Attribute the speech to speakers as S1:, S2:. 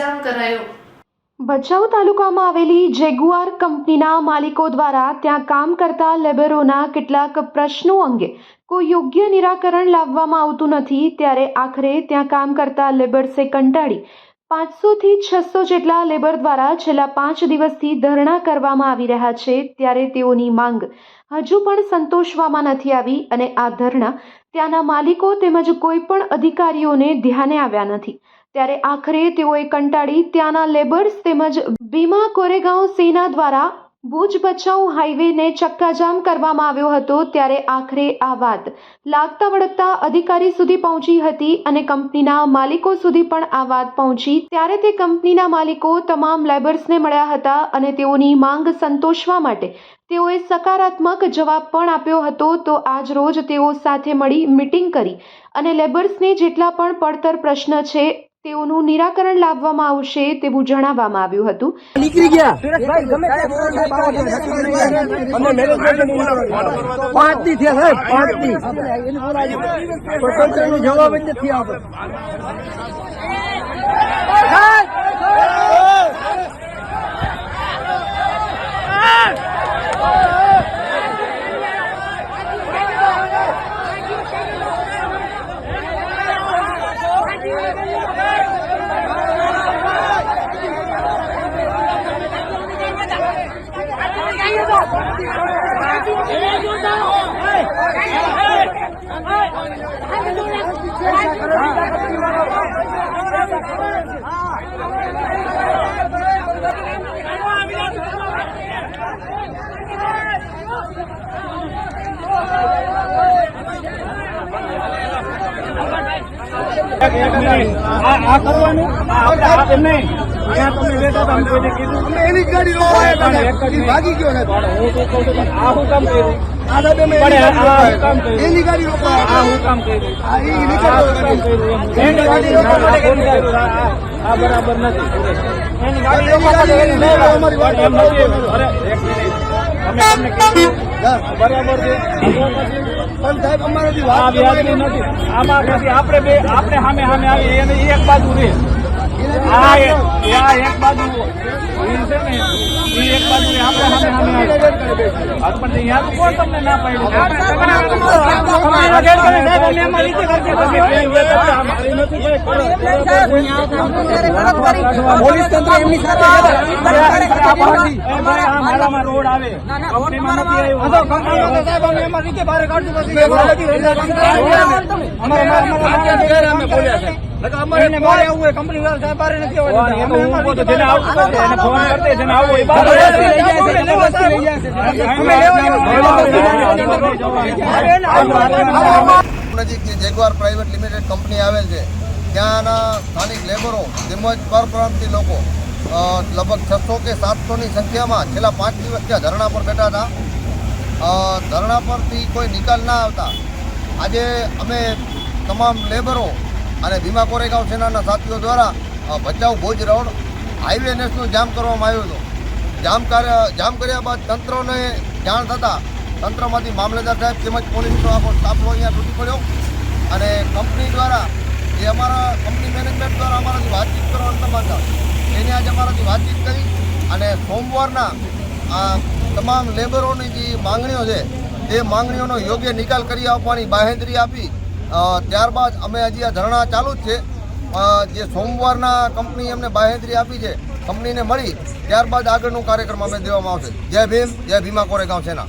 S1: ચક્કાજામ કરાયો.
S2: ભચાઉ તાલુકામાં આવેલી જેગુઆર કંપનીના માલિકો દ્વારા ત્યાં કામ કરતા લેબરોના કેટલાક પ્રશ્નો અંગે કોઈ યોગ્ય નિરાકરણ લાવવામાં આવતું નથી, ત્યારે આખરે ત્યાં કામ કરતા લેબર્સે કંટાળી પાંચસોથી છસો જેટલા લેબર દ્વારા છેલ્લા પાંચ દિવસથી ધરણા કરવામાં આવી રહ્યા છે, ત્યારે તેઓની માંગ હજુ પણ સંતોષવામાં નથી આવી અને આ ધરણા ત્યાંના માલિકો તેમજ કોઈ પણ અધિકારીઓને ધ્યાને આવ્યા નથી. ત્યારે આખરે તેઓએ કંટાળી ત્યાંના લેબર્સ તેમજ ભીમા કોરેગાંવ સેના દ્વારા ભુજ ભચાઉ હાઈવેને ચક્કાજામ કરવામાં આવ્યો હતો ત્યારે આખરે આ વાત લાગતા વળગતા અધિકારી સુધી પહોંચી હતી અને કંપનીના માલિકો સુધી પણ આ વાત પહોંચી. ત્યારે તે કંપનીના માલિકો તમામ લેબર્સને મળ્યા હતા અને તેઓની માંગ સંતોષવા માટે તેઓએ સકારાત્મક જવાબ પણ આપ્યો હતો. તો આજ રોજ તેઓ સાથે મળી મિટિંગ કરી અને લેબર્સને જેટલા પણ પડતર પ્રશ્ન છે તેઓનું નિરાકરણ લાવવામાં આવશે તેવું જણાવવામાં આવ્યું હતું
S3: નીકળી ગયા પાંચ દી થયા સાહેબ પાંચ દી જવાબ જ નથી આપે
S4: આ કરવાનું આપણે નહીં ત્યાં તમે બેઠા હતા કોઈને કીધું
S3: એની ગાડી ગયો
S4: આ હું કામ કર્યું.
S3: એની ગાડી
S4: આ હું કામ
S3: આ.
S4: એની ગાડી આ બરાબર નથી. એની ગાડી
S3: અમારી
S4: એમ નથી. અરે એક મિનિટ. અમે તમને બરાબર છે?
S3: પણ સાહેબ અમારાથી વાત
S4: નથી. આમાં આપણે બે આપણે સામે સામે આવી એને એક બાજુ રે આ એક બાજુ છે ને ઈ એક બાજુ આવી આ પણ ત્યાં તો કોણ તમને ના પાડ્યું.
S3: પોલીસ તંત્ર એમની સાથે અમારે બહાર આવવું હોય કંપની વાળા સાહેબ બહાર નથી આવવા
S4: ફોન
S3: દેતા.
S4: એ તો હું કહું તો જેને આવવું હોય એને ફોન કરતે જેને આવવું હોય એ બહાર
S3: અમે
S4: આવે.
S3: લઈ જાય છે, લેવાથી લઈ જાય છે. અમે લેવા
S5: નજીક જે જેગવાર પ્રાઇવેટ લિમિટેડ કંપની આવેલ છે. ત્યાંના સ્થાનિક લેબરો તેમજ પરપ્રાંતિય લોકો લગભગ છસો કે સાતસોની સંખ્યામાં છેલ્લા પાંચ દિવસ ત્યાં ધરણા પર બેઠા હતા. ધરણા પરથી કોઈ નિકાલ ના આવતા. આજે અમે તમામ લેબરો અને ભીમા કોરેગાંવ સેનાના સાથીઓ દ્વારા Bhachau Bhuj road highway national જામ કરવામાં આવ્યું હતું. જામ જામ કર્યા બાદ તંત્રને જાણ થતાં તંત્રમાંથી મામલેદાર સાહેબ તેમજ પોલીસનો આખો સ્ટાફનો અહીંયા તૂટી પડ્યો અને કંપની દ્વારા, જે અમારા કંપની મેનેજમેન્ટ દ્વારા અમારાથી વાતચીત કરવા નતા એને આજે અમારાથી વાતચીત કરી અને સોમવારના આ તમામ લેબરોની જે માંગણીઓ છે, તે માંગણીઓનો યોગ્ય નિકાલ કરી આપવાની બાહેંધરી આપી ત્યારબાદ અમે હજી આ ધરણા ચાલુ જ છે. જે સોમવારના કંપની અમને બાહેંધરી આપી છે, કંપનીને મળી, ત્યારબાદ આગળનું કાર્યક્રમ અમે દેવામાં આવશે. જય ભીમ, જય ભીમા કોરેગાંવ સેના.